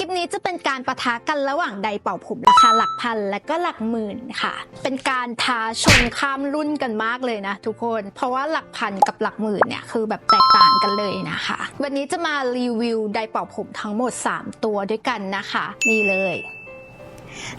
ลิปนี้จะเป็นการประทะกันระหว่างไดร์เป่าผมราคาหลักพันและก็หลักหมื่นค่ะ เป็นการท้าชนข้ามรุ่นกันมากเลยนะทุกคน เพราะว่าหลักพันกับหลักหมื่นเนี่ยคือแบบแตกต่างกันเลยนะคะ วันนี้จะมารีวิวไดร์เป่าผมทั้งหมด 3 ตัวด้วยกันนะคะ นี่เลย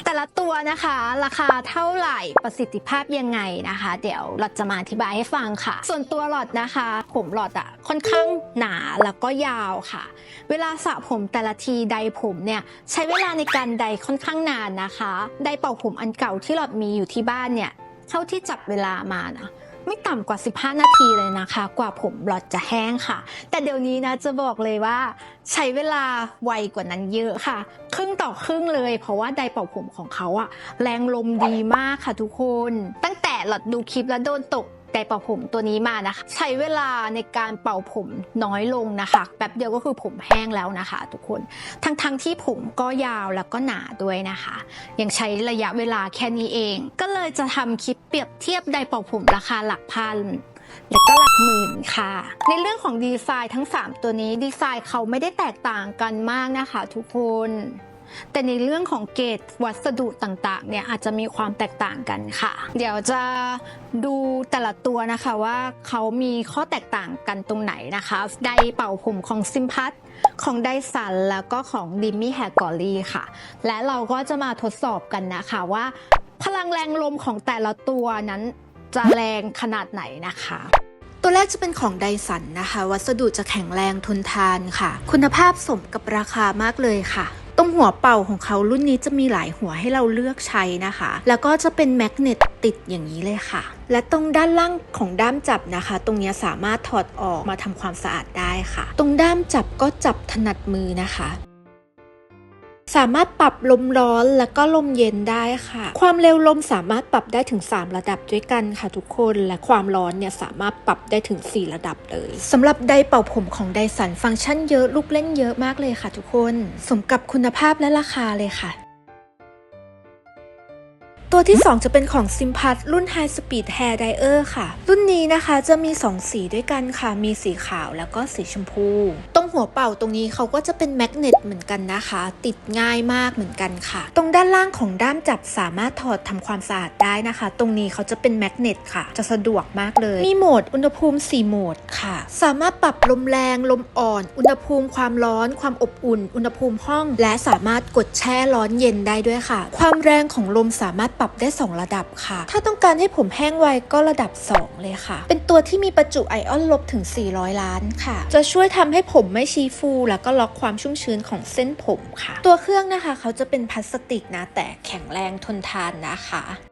แต่ละตัวนะคะ ราคาเท่าไหร่ประสิทธิภาพยังไงนะคะ เดี๋ยวเราจะมาอธิบายให้ฟังค่ะ ส่วนตัวหลอดนะคะ ผมหลอดอะค่อนข้างหนาแล้วก็ยาวค่ะ เวลาสระผมแต่ละทีไดผมเนี่ยใช้เวลาในการไดค่อนข้างนานนะคะไดเป่าผมอันเก่าที่หลอดมีอยู่ที่บ้านเนี่ยเท่าที่จับเวลามานะ ไม่ต่ำกว่า 15 นาทีเลยนะคะ กว่าผมหลอดจะแห้งค่ะ แต่เดี๋ยวนี้นะจะบอกเลยว่า ใช้เวลาไวกว่านั้นเยอะค่ะ ครึ่งต่อครึ่งเลย เพราะว่าไดเป่าผมของเขาอะแรงลมดีมากค่ะทุกคน ตั้งแต่หลอดดูคลิปแล้วโดนตก ไดเป่าผมตัวนี้มานะคะ ใช้เวลาในการเป่าผมน้อยลงนะคะแป๊บเดียวก็คือผมแห้งแล้วนะคะ ทุกคนทั้งๆทที่ผมก็ยาวแล้วก็หนาด้วยนะคะ ยังใช้ระยะเวลาแค่นี้เอง ก็เลยจะทำคลิปเปรียบเทียบไดเป่าผมราคาหลักพันแล้วก็หลักหมื่นค่ะ ในเรื่องของดีไซน์ทั้ง 3 ตัวนี้ดีไซน์เขาไม่ได้แตกต่างกันมากนะคะ ทุกคน แต่ในเรื่องของเกรดวัสดุต่างๆเนี่ยอาจจะมีความแตกต่างกันค่ะ เดี๋ยวจะดูแต่ละตัวนะคะว่าเขามีข้อแตกต่างกันตรงไหนนะคะไดเป่าผมของซิมพัทของไดสันแล้วก็ของดิมมี่แฮกอรี่ค่ะ และเราก็จะมาทดสอบกันนะคะว่า พลังแรงลมของแต่ละตัวนั้นจะแรงขนาดไหนนะคะตัวแรกจะเป็นของไดสันนะคะ วัสดุจะแข็งแรงทนทานค่ะ คุณภาพสมกับราคามากเลยค่ะ ตรงหัวเป่าของเขารุ่นนี้จะมีหลายหัวให้เราเลือกใช้นะคะ แล้วก็จะเป็นแมกเนตติดอย่างนี้เลยค่ะ และตรงด้านล่างของด้ามจับนะคะ ตรงนี้สามารถถอดออกมาทำความสะอาดได้ค่ะ ตรงด้ามจับก็จับถนัดมือนะคะ สามารถปรับลมร้อนแล้วก็ลมเย็นได้ค่ะ ความเร็วลมสามารถปรับได้ถึง 3 ระดับด้วยกันค่ะทุกคนและความร้อนเนี่ยสามารถปรับได้ถึง 4 ระดับเลยสำหรับไดร์เป่าผมของไดสันฟังก์ชันเยอะลูกเล่นเยอะมากเลยค่ะทุกคน สมกับคุณภาพและราคาเลยค่ะตัวที่ 2 จะเป็นของ s i m p a t รุ่น High Speed Hair Dryer ค่ะ รุ่นนี้นะคะจะมี 2 สีด้วยกันค่ะ มีสีขาวแล้วก็สีชมพู หัวเป่าตรงนี้เขาก็จะเป็นแมกเนตเหมือนกันนะคะ ติดง่ายมากเหมือนกันค่ะ ตรงด้านล่างของด้ามจับสามารถถอดทำความสะอาดได้นะคะ ตรงนี้เขาจะเป็นแมกเนตค่ะ จะสะดวกมากเลย มีโหมดอุณหภูมิ 4 โหมดค่ะ สามารถปรับลมแรง ลมอ่อน อุณหภูมิความร้อน ความอบอุ่น อุณหภูมิห้อง และสามารถกดแช่ร้อนเย็นได้ด้วยค่ะ ความแรงของลมสามารถปรับได้ 2 ระดับค่ะ ถ้าต้องการให้ผมแห้งไวก็ระดับ 2 เลยค่ะ เป็นตัวที่มีประจุไอออนลบถึง 400 ล้านค่ะ จะช่วยทำให้ผมไม่ชี้ฟูแล้วก็ล็อกความชุ่มชื้นของเส้นผมค่ะ ตัวเครื่องนะคะเขาจะเป็นพลาสติกนะแต่แข็งแรงทนทานนะคะ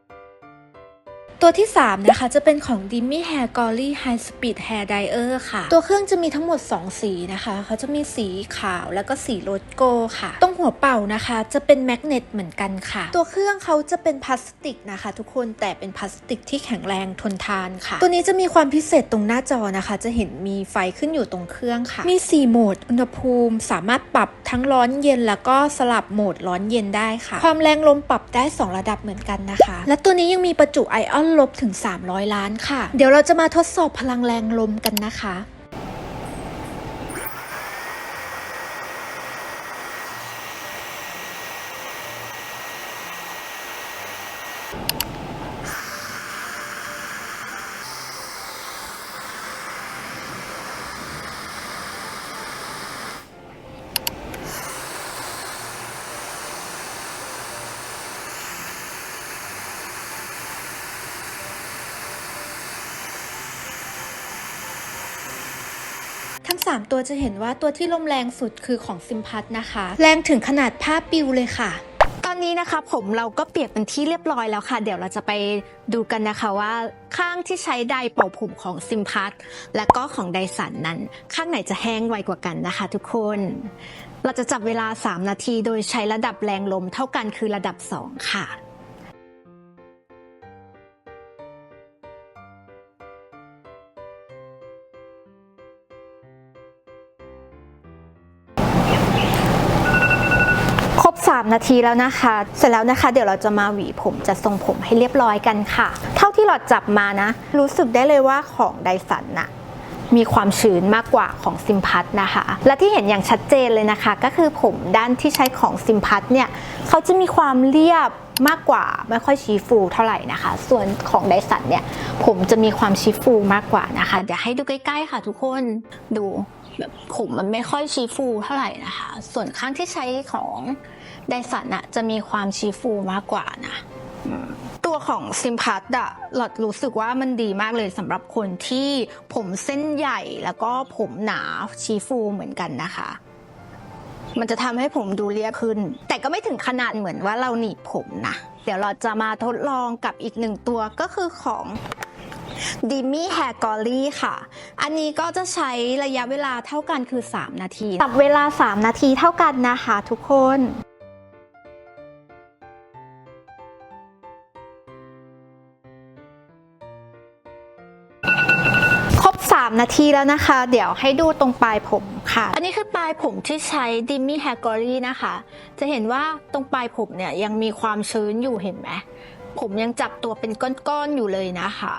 ตัวที่ 3 นะคะ จะเป็นของ Dimmy Hair Glory High Speed Hair Dryer ค่ะ ตัวเครื่องจะมีทั้งหมด 2 สีนะคะเขาจะมีสีขาวแล้วก็สีโรสโกค่ะ ตรงหัวเป่านะคะจะเป็นแมกเนตเหมือนกันค่ะ ตัวเครื่องเขาจะเป็นพลาสติกนะคะ ทุกคนแต่เป็นพลาสติกที่แข็งแรงทนทานค่ะ ตัวนี้จะมีความพิเศษตรงหน้าจอนะคะ จะเห็นมีไฟขึ้นอยู่ตรงเครื่องค่ะ มี 4 โหมด อุณหภูมิ สามารถปรับทั้งร้อนเย็นแล้วก็สลับโหมดร้อนเย็นได้ค่ะ ความแรงลมปรับได้ 2 ระดับเหมือนกันนะคะ และตัวนี้ยังมีประจุไอออนลบถึง 300 ล้านค่ะ เดี๋ยวเราจะมาทดสอบพลังแรงลมกันนะคะ 3 ตัวจะเห็นว่าตัวที่ลมแรงสุดคือของซิมพัทนะคะ แรงถึงขนาดผ้าปิวเลยค่ะตอนนี้นะคะผมเราก็เปียกเป็นที่เรียบร้อยแล้วค่ะ เดี๋ยวเราจะไปดูกันนะคะว่าข้างที่ใช้ไดร์เป่าผมของซิมพัทและก็ของไดสันนั้น ข้างไหนจะแห้งไวกว่ากันนะคะ ทุกคน เราจะจับเวลา 3 นาทีโดยใช้ระดับแรงลมเท่ากันคือระดับ 2 ค่ะ 3 นาทีแล้วนะคะ เสร็จแล้วนะคะ เดี๋ยวเราจะมาหวีผมจะทรงผมให้เรียบร้อยกันค่ะ เท่าที่หลอดจับมานะ รู้สึกได้เลยว่าของไดสันน่ะมีความชื้นมากกว่าของซิมพัทนะคะ และที่เห็นอย่างชัดเจนเลยนะคะ ก็คือผมด้านที่ใช้ของซิมพัทเนี่ยเขาจะมีความเรียบมากกว่าไม่ค่อยชี้ฟูเท่าไหร่นะคะ ส่วนของไดสันเนี่ยผมจะมีความชี้ฟูมากกว่านะคะ เดี๋ยวให้ดูใกล้ๆค่ะทุกคนดูแบบผมมันไม่ค่อยชี้ฟูเท่าไหร่นะคะ ส่วนข้างที่ใช้ของ ไดสันอะจะมีความชี้ฟูมากกว่านะ ตัวของซิมพัทอะหลอดรู้สึกว่ามันดีมากเลยสำหรับคนที่ผมเส้นใหญ่แล้วก็ผมหนาชีฟูเหมือนกันนะคะ มันจะทำให้ผมดูเรียบขึ้น แต่ก็ไม่ถึงขนาดเหมือนว่าเราหนีบผมนะ เดี๋ยวเราจะมาทดลองกับอีกหนึ่งตัวก็คือของ d i m m y Hair g o l l y ค่ะ อันนี้ก็จะใช้ระยะเวลาเท่ากันคือ 3 นาทีกับเวลา 3 นาทีเท่ากันนะคะทุกคน 3 นาทีแล้วนะคะ เดี๋ยวให้ดูตรงปลายผมค่ะ อันนี้คือปลายผมที่ใช้ d i m m y Hair g o r y นะคะ จะเห็นว่าตรงปลายผมเนี่ยยังมีความชื้นอยู่เห็นไหมผมยังจับตัวเป็นก้อนๆอยู่เลยนะคะ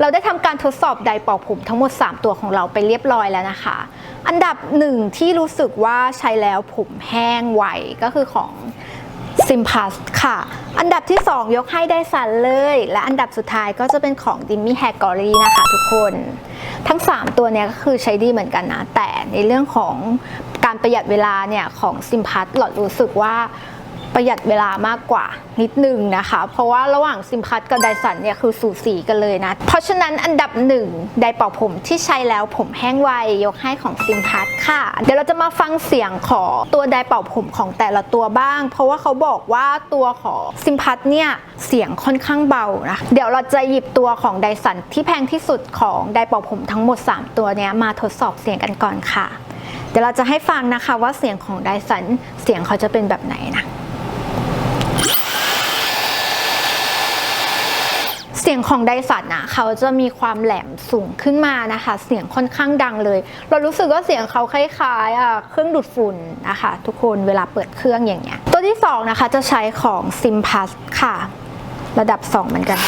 เราได้ทำการทดสอบไดร์เป่าผมทั้งหมด 3 ตัวของเราไปเรียบร้อยแล้วนะคะ อันดับหนึ่งที่รู้สึกว่าใช้แล้วผมแห้งไวก็คือของซิมพัสค่ะ อันดับที่ 2 ยกให้ไดสันเลย และอันดับสุดท้ายก็จะเป็นของดิมมี่แฮกกอรี่นะคะ ทุกคน ทั้ง 3 ตัวเนี้ยก็คือใช้ดีเหมือนกันนะ แต่ในเรื่องของการประหยัดเวลาเนี่ยของซิมพัสหลอดรู้สึกว่า ประหยัดเวลามากกว่านิดนึงนะคะ เพราะว่าระหว่างซิมพัสกับไดสันเนี่ยคือสูสีกันเลยนะ เพราะฉะนั้นอันดับหนึ่งไดเป่าผมที่ใช้แล้วผมแห้งไวยกให้ของซิมพัสค่ะ เดี๋ยวเราจะมาฟังเสียงของตัวไดเป่าผมของแต่ละตัวบ้าง เพราะว่าเขาบอกว่าตัวของซิมพัสเนี่ยเสียงค่อนข้างเบานะเดี๋ยวเราจะหยิบตัวของไดสันที่แพงที่สุดของไดเป่าผมทั้งหมด 3 ตัวเนี้ยมาทดสอบเสียงกันก่อนค่ะ เดี๋ยวเราจะให้ฟังนะคะว่าเสียงของไดสันเสียงเขาจะเป็นแบบไหนนะ สียงของไดสันนะเขาจะมีความแหลมสูงขึ้นมานะคะ เสียงค่อนข้างดังเลย เรารู้สึกว่าเสียงเขาคล้ายๆเครื่องดูดฝุ่นนะคะ ทุกคนเวลาเปิดเครื่องอย่างเงี้ย ตัวที่สองนะคะจะใช้ของ s i m p a s ค่ะ ระดับ 2 เหมือนกัน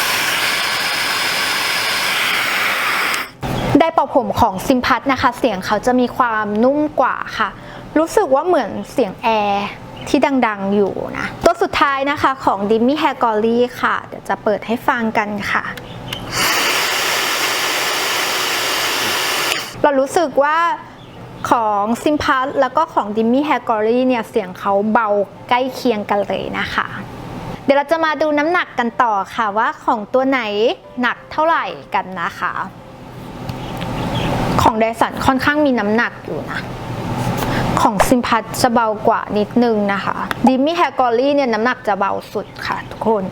ไดเป่าผมของซิมพัทนะคะ เสียงเขาจะมีความนุ่มกว่าค่ะ รู้สึกว่าเหมือนเสียงแอร์ ที่ดังๆอยู่นะ ตัวสุดท้ายนะคะของ d i m m y Hair g o l l y ค่ะ เดี๋ยวจะเปิดให้ฟังกันค่ะ เรารู้สึกว่าของซิมพัทแล้วก็ของ d i m m y Hair g o l l y เนี่ย เสียงเขาเบาใกล้เคียงกันเลยนะคะ เดี๋ยวเราจะมาดูน้ำหนักกันต่อค่ะว่าของตัวไหนหนักเท่าไหร่กันนะคะ ของไดสันค่อนข้างมีน้ำหนักอยู่นะ ของซิมพัทจะเบากว่านิดนึงนะคะดิมมี่แฮกอรี่เนี่ยน้ำหนักจะเบาสุดค่ะทุกคน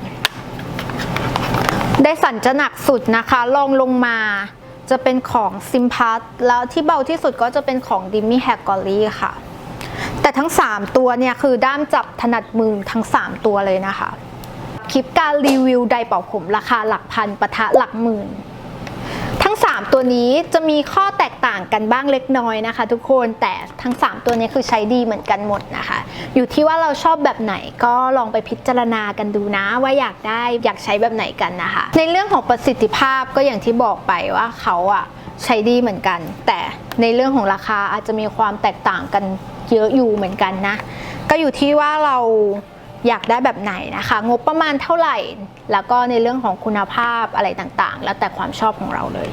ไดสันจะหนักสุดนะคะลองลงมาจะเป็นของซิมพัทแล้วที่เบาที่สุดก็จะเป็นของดิมมี่แฮกอรี่ค่ะ แต่ทั้ง 3 ตัวเนี่ยคือด้ามจับถนัดมือทั้ง 3 ตัวเลยนะคะ คลิปการรีวิวไดเป่าผมราคาหลักพันปะทะหลักหมื่น 3 ตัวนี้จะมีข้อแตกต่างกันบ้างเล็กน้อยนะคะ ทุกคนแต่ทั้ง 3 ตัวนี้คือใช้ดีเหมือนกันหมดนะคะ อยู่ที่ว่าเราชอบแบบไหนก็ลองไปพิจารณากันดูนะว่าอยากได้อยากใช้แบบไหนกันนะคะ ในเรื่องของประสิทธิภาพก็อย่างที่บอกไปว่าเขาอะใช้ดีเหมือนกัน แต่ในเรื่องของราคาอาจจะมีความแตกต่างกันเยอะอยู่เหมือนกันนะ ก็อยู่ที่ว่าเราอยากได้แบบไหนนะคะ งบประมาณเท่าไหร่ แล้วก็ในเรื่องของคุณภาพอะไรต่างๆ แล้วแต่ความชอบของเราเลย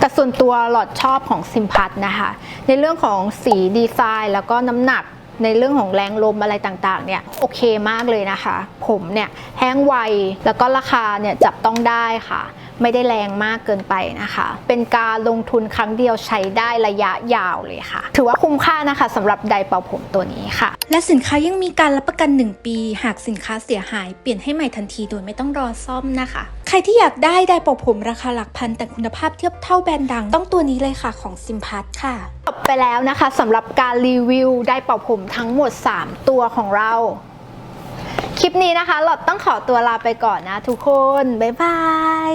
แต่ส่วนตัวหลอดชอบของซิมพัทนะคะ ในเรื่องของสีดีไซน์แล้วก็น้ำหนักในเรื่องของแรงลมอะไรต่างๆ เนี่ยโอเคมากเลยนะคะ ผมเนี่ยแห้งไวแล้วก็ราคาเนี่ยจับต้องได้ค่ะ ไม่ได้แรงมากเกินไปนะคะ เป็นการลงทุนครั้งเดียวใช้ได้ระยะยาวเลยค่ะ ถือว่าคุ้มค่านะคะสำหรับไดเป่าผมตัวนี้ค่ะ และสินค้ายังมีการรับประกัน 1 ปี หากสินค้าเสียหายเปลี่ยนให้ใหม่ทันทีโดยไม่ต้องรอซ่อมนะคะ ใครที่อยากได้ไดร์เป่าผมราคาหลักพัน แต่คุณภาพเทียบเท่าแบรนด์ดัง ต้องตัวนี้เลยค่ะของซิมพัทค่ะจบไปแล้วนะคะสำหรับการรีวิวไดร์เป่าผมทั้งหมด 3 ตัวของเรา คลิปนี้นะคะหลอดต้องขอตัวลาไปก่อนนะทุกคน บ๊ายบาย